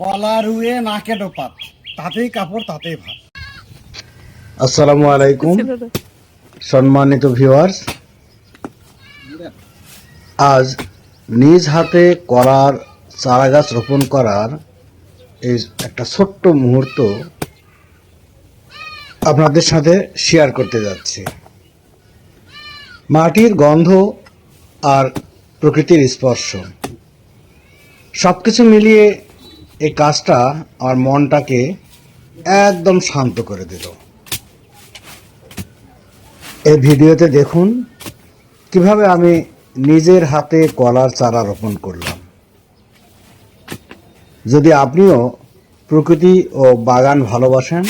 কলা রুয়ে নাকে ডোপাত। তাতেই কাপড়, তাতেই ভাত। আসসালামু আলাইকুম। সম্মানিত ভিউয়ার্স আজ নিজ হাতে কলার চারা গাছ রোপণ করার এই একটা ছোট্ট মুহূর্ত আপনাদের সাথে শেয়ার করতে যাচ্ছি। মাটির গন্ধ আর প্রকৃতির স্পর্শ সব কিছু মিলিয়ে এই কাজটা আমার মনটাকে একদম শান্ত করে দিল। এই ভিডিওতে দেখুন কীভাবে আমি নিজের হাতে কলার চারা রোপণ করলাম। যদি আপনিও প্রকৃতি ও বাগান ভালোবাসেন,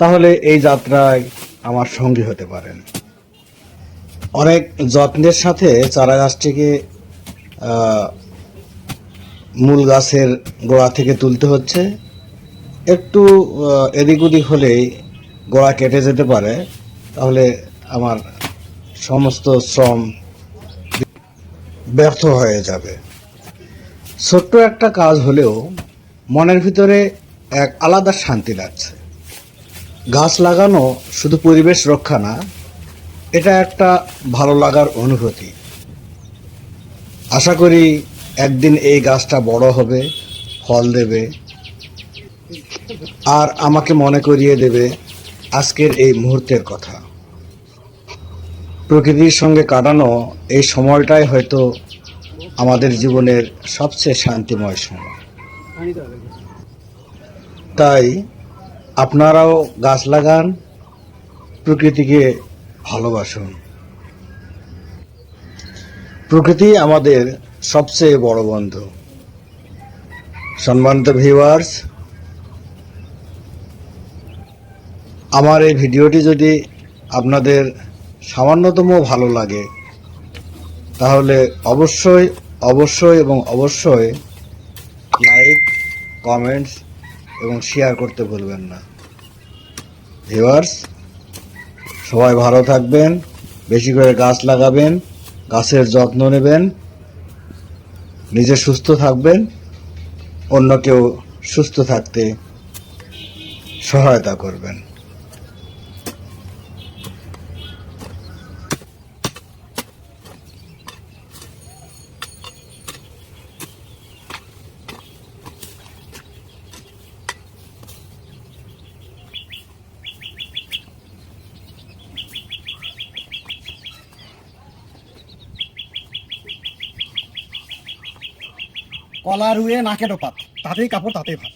তাহলে এই যাত্রায় আমার সঙ্গী হতে পারেন। অনেক যত্নের সাথে চারা গাছটিকে মূল গাছের গোড়া থেকে তুলতে হচ্ছে। একটু এদিক ওদিক হলেই গোড়া কেটে যেতে পারে। তাহলে আমার সমস্ত শ্রম ব্যর্থ হয়ে যাবে। ছোট্ট একটা কাজ হলেও মনের ভিতরে এক আলাদা শান্তি লাগছে। গাছ লাগানো শুধু পরিবেশ রক্ষা না, এটা একটা ভালো লাগার অনুভূতি। আশা করি একদিন এই গাছটা বড় হবে, ফল দেবে। আর আমাকে মনে করিয়ে দেবে আজকের এই মুহূর্তের কথা। প্রকৃতির সঙ্গে কাটানো এই সময়টাই হয়তো আমাদের জীবনের সবচেয়ে শান্তিময় সময়। তাই আপনারাও গাছ লাগান, প্রকৃতিকে ভালোবাসুন। প্রকৃতি আমাদের সবচেয়ে বড় বন্ধু। সম্মানিত ভিউয়ার্স আমার এই ভিডিওটি যদি আপনাদের সামান্যতম ভালো লাগে, তাহলে অবশ্যই অবশ্যই এবং অবশ্যই লাইক কমেন্টস এবং শেয়ার করতে ভুলবেন না। ভিউয়ার্স সবাই ভালো থাকবেন, বেশি করে গাছ লাগাবেন, গাছের যত্ন নেবেন। নিজে সুস্থ থাকবেন অন্যকেও সুস্থ থাকতে সহায়তা করবেন। কলা রুয়ে নাকে ডোপাত তাতেই কাপড় তাতেই ভাত।